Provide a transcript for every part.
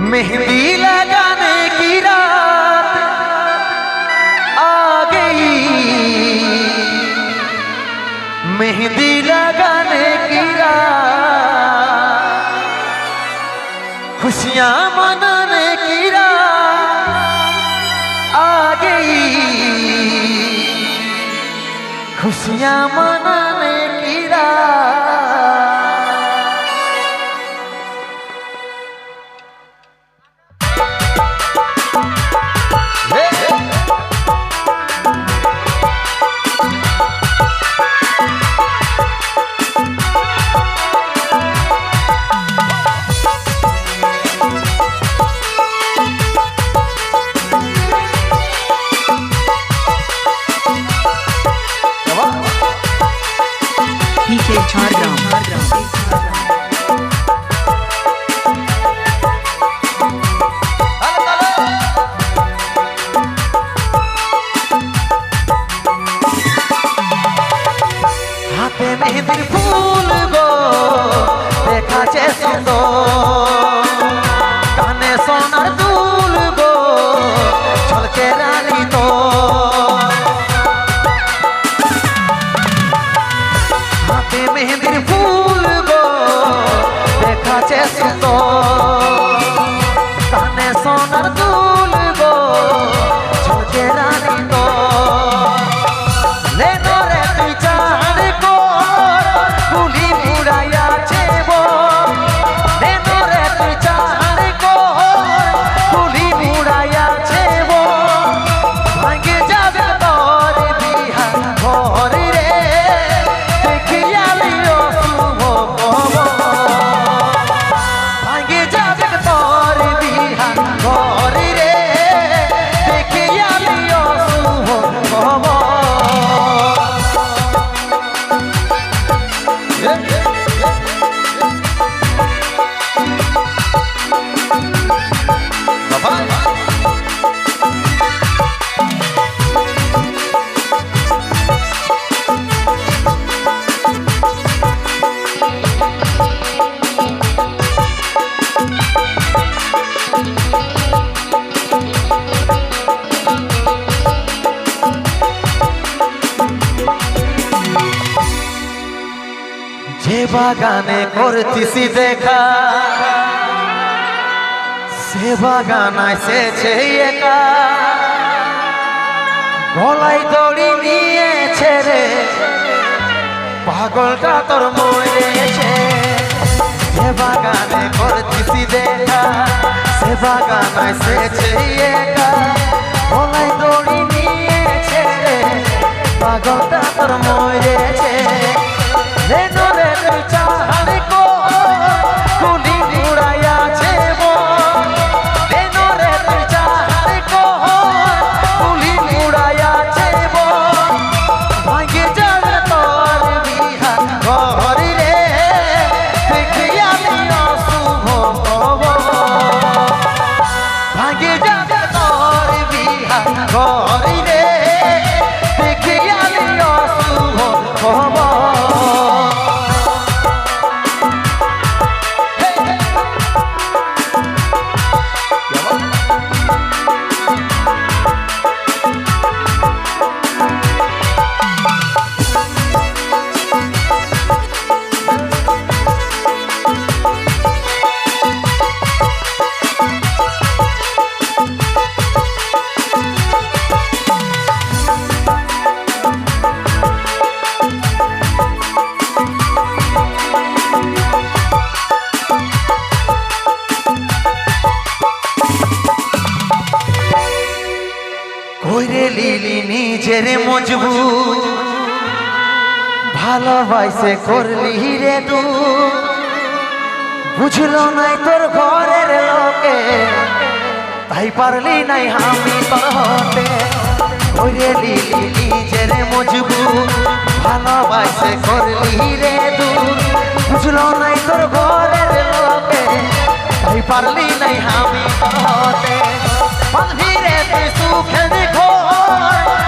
मेहंदी लगाने की रात आ गई। मेहंदी लगाने की रात, खुशियाँ मनाने की रात आ गई। खुशियाँ मनाने की रात डीके झाड़ग्राम मेहंदी फूल गो देखा चे सुंदर तो। দেখাছে যে বাগানে করতিসি দেখা, সে বাগান এসেছে একা। গলায় দড়ি নিয়েছে রে, পাগলটা তোর মরেছে। যে বাগানে করতিসি দেখা বাগান এসেছে কইরে লিলি নিজের মজবুত। ভালোবাসে করলি রে দু বুঝলো নাই তোর ঘরের লোকে, তাই পারলি নাই আমি তোর হতে। কইরে লিলি নিজের মজবুত, ভালোবাসে করলি রে দু বুঝলো নাই তোর ঘরের লোকে, তাই পারলি নাই আমি তোর বাঁধি রে তুই সুখের ঘর।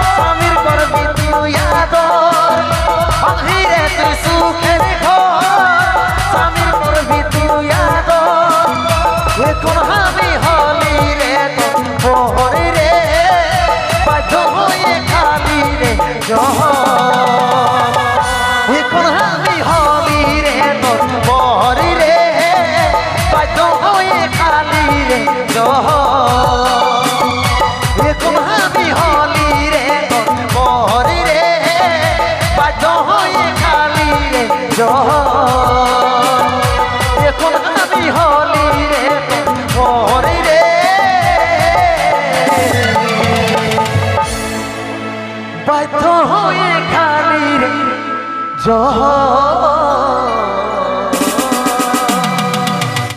দহয়ে খালি রে জহ এখন আমি হলি রে হরি রে বাধ্য হয়ে খালি রে জহ